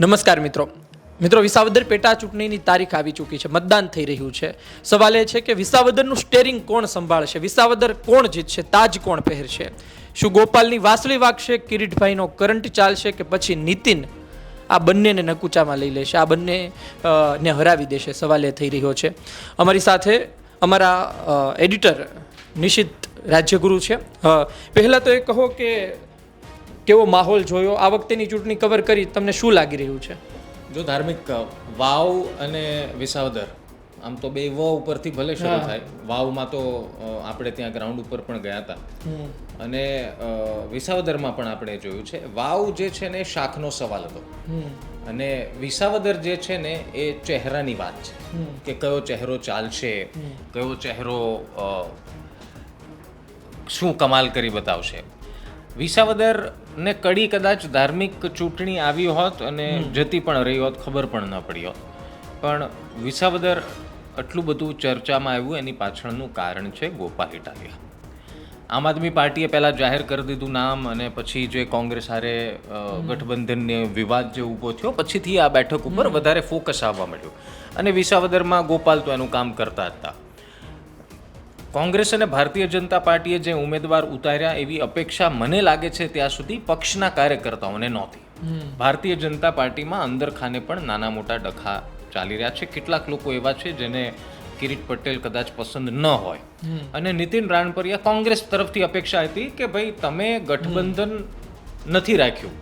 નમસ્કાર મિત્રો. મિત્રો, વિસાવદર પેટા ચૂંટણીની તારીખ આવી ચૂકી છે. મતદાન થઈ રહ્યું છે. સવાલ એ છે કે વિસાવદરનું સ્ટેરિંગ કોણ સંભાળશે? વિસાવદર કોણ જીતશે? તાજ કોણ પહેરશે? શું ગોપાલની વાસળી વાગશે? કિરીટભાઈનો કરંટ ચાલશે કે પછી નીતિન આ બંનેને નકુચામાં લઈ લેશે? આ બંને ને હરાવી દેશે. સવાલ એ થઈ રહ્યો છે. અમારી સાથે અમારા એડિટર નિશિત રાજ્યગુરુ છે. પહેલાં તો એ કહો કે કેવો માહોલ જોયો? આ વખતેની ચૂંટણી કવર કરી. તમને શું લાગી રહ્યું છે? જો ધાર્મિક વાવ અને વિસાવદર આમ તો બે વ ઉપરથી ભલે શરૂ થાય. વાવમાં તો આપણે ત્યાં ગ્રાઉન્ડ ઉપર પણ ગયા હતા. અને વિસાવદરમાં પણ આપણે જોયું છે. વાવ જે છે ને શાખનો સવાલ હતો. અને વિસાવદર જે છે ને એ ચહેરાની વાત છે. કે કયો ચહેરો ચાલશે કયો ચહેરો શું કમાલ કરી બતાવશે. વિસાવદર ને કડી કદાચ ધાર્મિક ચૂંટણી આવી હોત અને જતી પણ રહી હોત ખબર પણ ન પડી હોત. પણ વિસાવદર આટલું બધું ચર્ચામાં આવ્યું એની પાછળનું કારણ છે ગોપાલ ઇટાલિયા. આમ આદમી પાર્ટીએ પહેલાં જાહેર કરી દીધું નામ અને પછી જે કોંગ્રેસ હારે ગઠબંધનને વિવાદ જે ઊભો થયો પછીથી આ બેઠક ઉપર વધારે ફોકસ આવવા મળ્યું અને વિસાવદરમાં ગોપાલ તો એનું કામ કરતા હતા. કોંગ્રેસ અને ભારતીય જનતા પાર્ટીએ જે ઉમેદવાર ઉતાર્યા એવી અપેક્ષા મને લાગે છે ત્યાં સુધી પક્ષના કાર્યકર્તાઓને નહોતી. ભારતીય જનતા પાર્ટીમાં અંદર ખાને પણ નાના મોટા ડખા ચાલી રહ્યા છે. કેટલાક લોકો એવા છે જેને કિરીટ પટેલ કદાચ પસંદ ન હોય. અને નીતિન રાણપરિયા કોંગ્રેસ તરફથી અપેક્ષા હતી કે ભાઈ તમે ગઠબંધન નથી રાખ્યું.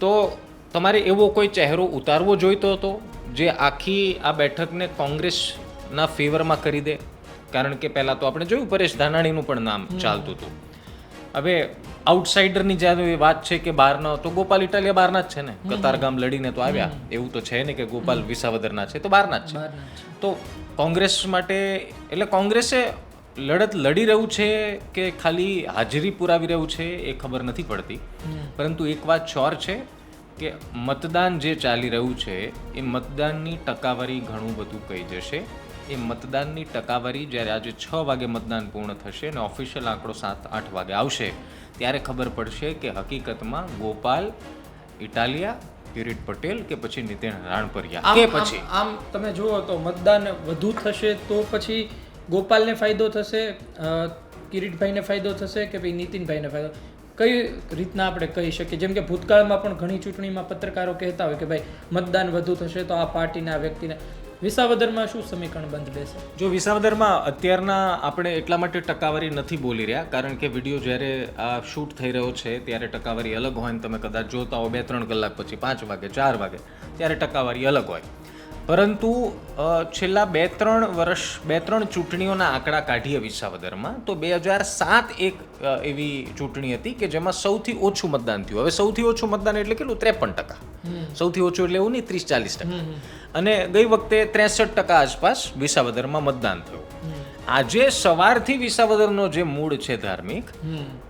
તો તમારે એવો કોઈ ચહેરો ઉતારવો જોઈતો હતો જે આખી આ બેઠકને કોંગ્રેસના ફેવરમાં કરી દે? કારણ કે પહેલાં તો આપણે જોયું પરેશ ધાનાણીનું પણ નામ ચાલતું હતું. હવે આઉટસાઇડરની જ્યારે વાત છે કે બહારનો તો ગોપાલ ઇટાલિયા બહારના જ છે ને? કતારગામ લડીને તો આવ્યા. એવું તો છે ને કે ગોપાલ વિસાવદરના છે તો બહારના જ છે. તો કોંગ્રેસ માટે એટલે કોંગ્રેસે લડત લડી રહ્યું છે કે ખાલી હાજરી પુરાવી રહ્યું છે એ ખબર નથી પડતી. પરંતુ એક વાત ચોર છે કે મતદાન જે ચાલી રહ્યું છે એ મતદાનની ટકાવારી ઘણું બધું કહી જશે. એ મતદાનની ટકાવારી જ્યારે આજે છ વાગે મતદાન પૂર્ણ થશે અને ઓફિશિયલ આંકડો સાત આઠ વાગે આવશે ત્યારે ખબર પડશે કે હકીકતમાં ગોપાલ ઇટાલિયા કિરીટ પટેલ કે પછી નીતિન રાણપરિયા. કે પછી? આમ તમે જુઓ તો મતદાન વધુ થશે તો પછી ગોપાલને ફાયદો થશે કિરીટભાઈને ફાયદો થશે કે ભાઈ નીતિનભાઈને ફાયદો? કઈ રીતના આપણે કહી શકીએ? જેમ કે ભૂતકાળમાં પણ ઘણી ચૂંટણીમાં પત્રકારો કહેતા હોય કે ભાઈ મતદાન વધુ થશે તો આ પાર્ટીને વ્યક્તિને વિસાવદરમાં શું સમીકરણ બંધ બેસે? જો વિસાવદરમાં અત્યારના આપણે એટલા માટે ટકાવારી નથી બોલી રહ્યા, કારણ કે વીડિયો જ્યારે આ શૂટ થઈ રહ્યો છે, ત્યારે ટકાવારી અલગ હોય ને તમે કદાચ જોતા હો બે ત્રણ કલાક પછી, પાંચ વાગે, ચાર વાગે, ત્યારે ટકાવારી અલગ હોય. પરંતુ છેલ્લા બે ત્રણ વર્ષ બે ત્રણ ચૂંટણીઓના આંકડા કાઢીએ વિસાવદરમાં તો બે હજાર સાત એક એવી ચૂંટણી હતી કે જેમાં સૌથી ઓછું મતદાન થયું. હવે સૌથી ઓછું મતદાન એટલે કેટલું? ત્રેપન ટકા. સૌથી ઓછું એટલે એવું નહીં ત્રીસ ચાલીસ ટકા અને ગઈ વખતે ત્રેસઠ ટકા આસપાસ વિસાવદરમાં મતદાન થયું. આજે સવારથી વિસાવદરનો જે મૂળ છે ધાર્મિક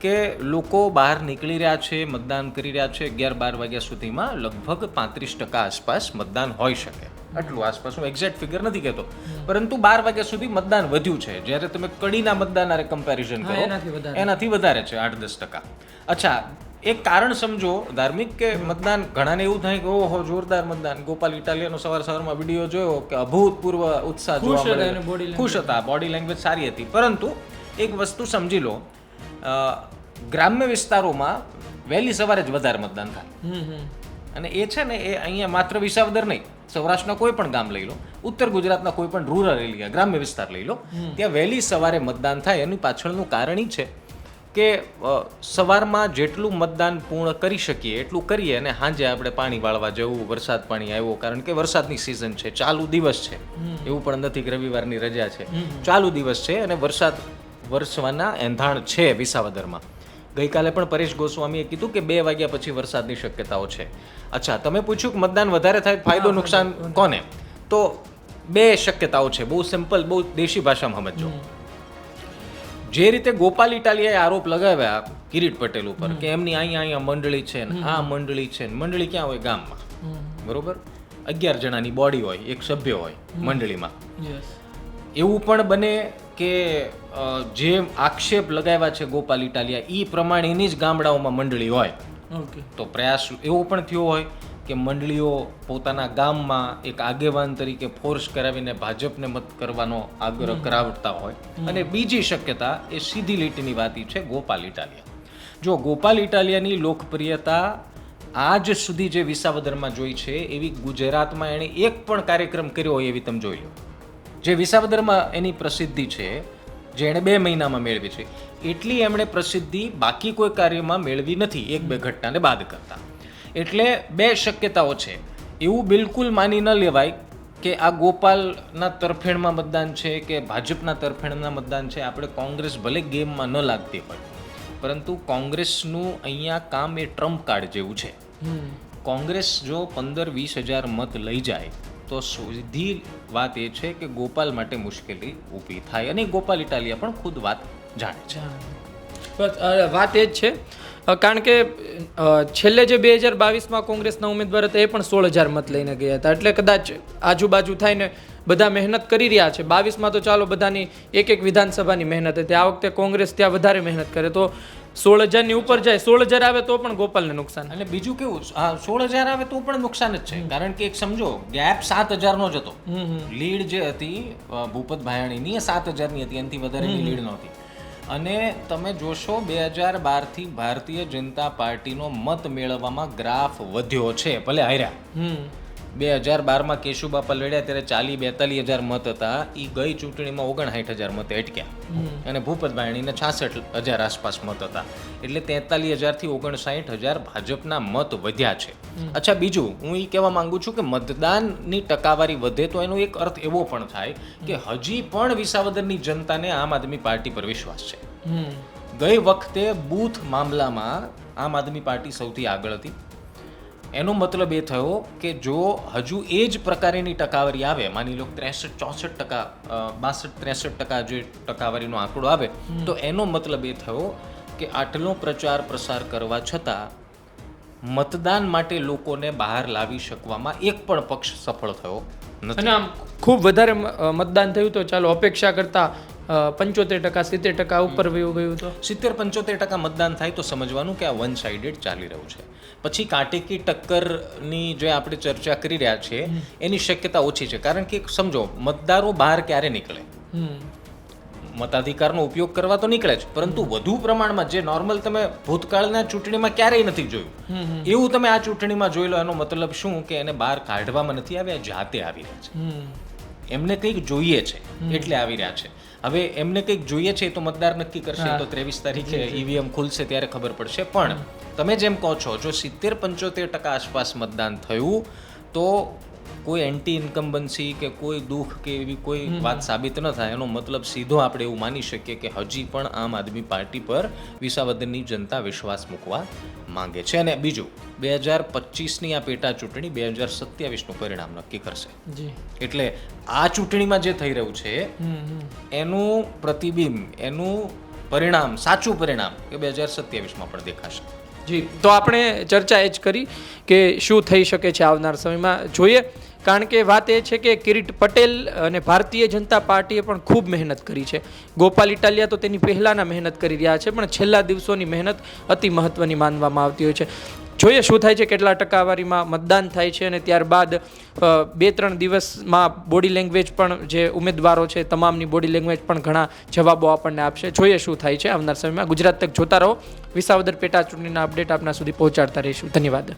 કે લોકો બહાર નીકળી રહ્યા છે મતદાન કરી રહ્યા છે અગિયાર બાર વાગ્યા સુધીમાં લગભગ પાંત્રીસ ટકા આસપાસ મતદાન હોઈ શકે. આટલું આસપાસ હું એક્ઝેક્ટ ફિગર નથી કહેતો. પરંતુ બાર વાગ્યા સુધી મતદાન વધ્યું છે. જ્યારે તમે કડીના મતદાન કમ્પેરિઝન કરો એનાથી વધારે. છે આઠ દસ ટકા. અચ્છા એક કારણ સમજો ધાર્મિક કે મતદાન ઘણાને એવું થાય કે ઓહો જોરદાર મતદાન. ગોપાલ ઇટાલિયાનો સવાર સવારમાં વીડિયો જોયો કે અભૂતપૂર્વ ઉત્સાહ જોવા મળે ખુશ હતા બોડી લેંગ્વેજ સારી હતી. પરંતુ એક વસ્તુ સમજી લો ગ્રામ્ય વિસ્તારોમાં વહેલી સવારે જ વધારે મતદાન થાય. અને એ છે ને એ અહીંયા માત્ર વિસાવદર નહીં. સૌરાષ્ટ્રના કોઈ પણ ગામ લઈ લો ઉત્તર ગુજરાતના કોઈ પણ રૂરલ એરિયા ગ્રામ્ય વિસ્તાર લઈ લો ત્યાં વહેલી સવારે મતદાન થાય. એની પાછળનું કારણ એ છે કે સવારમાં જેટલું મતદાન પૂર્ણ કરી શકીએ એટલું કરીએ અને સાંજે આપણે પાણી વાળવા જવું વરસાદ પાણી આવ્યો કારણ કે વરસાદની સિઝન છે ચાલુ દિવસ છે. એવું પણ નથી કે રવિવારની રજા છે. ચાલુ દિવસ છે અને વરસાદ વરસવાના એંધાણ છે વિસાવદરમાં. ગઈકાલે પણ પરેશ ગોસ્વામીએ કીધું કે બે વાગ્યા પછી વરસાદની શક્યતાઓ છે. અચ્છા તમે પૂછ્યું કે મતદાન વધારે થાય ફાયદો નુકસાન કોને? તો બે શક્યતાઓ છે બહુ સિમ્પલ બહુ દેશી ભાષામાં સમજો. જે રીતે ગોપાલ ઇટાલિયાએ આરોપ લગાવ્યા કિરીટ પટેલ ઉપર કે એમની અહીંયા અહીંયા મંડળી છે ને આ મંડળી છે ને મંડળી ક્યાં હોય? ગામમાં. બરોબર? અગિયાર જણાની બોડી હોય એક સભ્ય હોય મંડળીમાં. એવું પણ બને કે જે આક્ષેપ લગાવ્યા છે ગોપાલ ઇટાલિયા એ પ્રમાણેની જ ગામડાઓમાં મંડળી હોય. ઓકે. તો પ્રયાસ એવો પણ થયો હોય કે મંડળીઓ પોતાના ગામમાં એક આગેવાન તરીકે ફોર્સ કરાવીને ભાજપને મત કરવાનો આગ્રહ કરાવતા હોય. અને બીજી શક્યતા એ સીધી લીટીની વાત છે ગોપાલ ઇટાલિયા. જો ગોપાલ ઇટાલિયાની લોકપ્રિયતા આજ સુધી જે વિસાવદરમાં જોઈ છે એવી ગુજરાતમાં એણે એક પણ કાર્યક્રમ કર્યો હોય એવી તમે જોઈ લો. જે વિસાવદરમાં એની પ્રસિદ્ધિ છે જે એણે બે મહિનામાં મેળવી છે એટલી એમણે પ્રસિદ્ધિ બાકી કોઈ કાર્યમાં મેળવી નથી એક બે ઘટનાને બાદ કરતા. એટલે બે શક્યતાઓ છે. એવું બિલકુલ માની ન લેવાય કે આ ગોપાલના તરફેણમાં મતદાન છે કે ભાજપના તરફેણના મતદાન છે આપણે કોંગ્રેસ ભલે ગેમમાં ન લાગતી હોય પરંતુ કોંગ્રેસનું અહીંયા કામ એ ટ્રમ્પ કાર્ડ જેવું છે. કોંગ્રેસ જો પંદર વીસ હજાર મત લઈ જાય તો સીધી વાત એ છે કે ગોપાલ માટે મુશ્કેલી ઊભી થાય અને ગોપાલ ઇટાલિયા પણ ખુદ વાત જાણે છે. વાત એ જ છે. કારણ કે છેલ્લે જે બે હજાર બાવીસમાં કોંગ્રેસના ઉમેદવાર હતા એ પણ સોળ હજાર મત લઈને ગયા હતા. એટલે કદાચ આજુબાજુ થઈને બધા મહેનત કરી રહ્યા છે. બાવીસમાં તો ચાલો બધાની એક એક વિધાનસભાની મહેનત હતી. આ વખતે કોંગ્રેસ ત્યાં વધારે મહેનત કરે. તો સોળ હજારની ઉપર જાય સોળ હજાર આવે તો પણ ગોપાલને નુકસાન. અને બીજું કેવું હા સોળ હજાર આવે તો પણ નુકસાન જ છે. કારણ કે એક સમજો ગેપ સાત હજારનો જ હતો. લીડ જે હતી ભૂપત ભાયાણીની એ સાત હજારની હતી એનાથી વધારેની લીડ નહોતી. અને તમે જોશો બે હજાર બારથી ભારતીય જનતા પાર્ટીનો મત મેળવવામાં ગ્રાફ વધ્યો છે ભલે હાર્યા. બે હજાર બારમાં કેશુબા લડ્યા ત્યારે ચાલી બેતાલીસ હજાર મત હતા. એ ગઈ ચૂંટણીમાં ઓગણસાઠ હજાર મતે અટક્યા. અને ભૂપત ભાયણીને છાસઠ હજાર આસપાસ મત હતા. એટલે તેતાલીસ હજારથી ઓગણસાઠ હજાર ભાજપના મત વધ્યા છે. અચ્છા બીજું હું એ કહેવા માંગુ છું કે મતદાનની ટકાવારી વધે તો એનો એક અર્થ એવો પણ થાય કે હજી પણ વિસાવદરની જનતાને આમ આદમી પાર્ટી પર વિશ્વાસ છે. ગઈ વખતે બૂથ મામલામાં આમ આદમી પાર્ટી સૌથી આગળ હતી. એનો મતલબ એ થયો કે જો હજુ એ જ પ્રકારની ટકાવારી આવે માની લો ત્રેસઠ ચોસઠ ટકા બાસઠ ત્રેસઠ ટકા જે ટકાવારીનો આંકડો આવે તો એનો મતલબ એ થયો કે આટલો પ્રચાર પ્રસાર કરવા છતાં મતદાન માટે લોકોને બહાર લાવી શકવામાં એક પણ પક્ષ સફળ થયો નથી. અને આમ ખૂબ વધારે મતદાન થયું તો ચાલો અપેક્ષા કરતા પંચોતેર ટકા સિત્તેર ટકા ઉપર વયું ગયું તો? સિત્તેર પંચોતેર ટકા મતદાન થાય તો સમજવાનું કે આ વન સાઇડેડ ચાલી રહ્યું છે. પછી કાંટેકી ટક્કરની જે આપણે ચર્ચા કરી રહ્યા છીએ એની શક્યતા ઓછી છે. કારણ કે સમજો મતદારો બહાર ક્યારે નીકળે? મતાધિકારનો ઉપયોગ કરવા તો નીકળે જ. પરંતુ વધુ પ્રમાણમાં જે નોર્મલ તમે ભૂતકાળના ચૂંટણીમાં ક્યારેય નથી જોયું. એવું તમે આ ચૂંટણીમાં જોઈ લો એનો મતલબ શું? કે એને બહાર કાઢવામાં નથી આવ્યા જાતે આવી રહ્યા છે. એમને કંઈક જોઈએ છે એટલે આવી રહ્યા છે. હવે એમને કંઈક જોઈએ છે તો મતદાર નક્કી કરશે તો ત્રેવીસ તારીખે ઈવીએમ ખુલશે ત્યારે ખબર પડશે. પણ તમે જેમ કહો છો જો સિત્તેર પંચોતેર ટકા આસપાસ મતદાન થયું તો કોઈ એન્ટી ઇન્કમ્બન્સી કે કોઈ દુઃખ કે એવી કોઈ વાત સાબિત ન થાય એનો મતલબ સીધો આપણે એવું માની શકીએ કે હજી પણ આમ આદમી પાર્ટી પર વિસાવદનની જનતા વિશ્વાસ મૂકવા માંગે છે. અને બીજું બે હજાર પચીસની આ પેટા ચૂંટણી બે હજાર સત્યાવીસનું પરિણામ નક્કી કરશે. એટલે આ ચૂંટણીમાં જે થઈ રહ્યું છે એનું પ્રતિબિંબ એનું પરિણામ સાચું પરિણામ એ બે હજાર સત્યાવીસમાં પણ દેખાશે. જી. તો આપણે ચર્ચા એ જ કરી કે શું થઈ શકે છે આવનાર સમયમાં. જોઈએ કારણ કે વાત એ છે કે કિરીટ પટેલ અને ભારતીય જનતા પાર્ટીએ પણ ખૂબ મહેનત કરી છે. ગોપાલ ઇટાલિયા તો તેની પહેલાંના મહેનત કરી રહ્યા છે, પણ છેલ્લા દિવસોની મહેનત અતિ મહત્ત્વની માનવામાં આવતી હોય છે. જોઈએ શું થાય છે, કેટલા ટકાવારીમાં મતદાન થાય છે અને ત્યારબાદ બે ત્રણ દિવસમાં બોડી લેંગ્વેજ પણ જે ઉમેદવારો છે, તમામની બોડી લેંગ્વેજ પણ ઘણા જવાબો આપણને આપશે. જોઈએ શું થાય છે આવનાર સમયમાં. ગુજરાત તક જોતા રહો. વિસાવદર પેટા ચૂંટણીના અપડેટ આપના સુધી પહોંચાડતા રહીશું. ધન્યવાદ.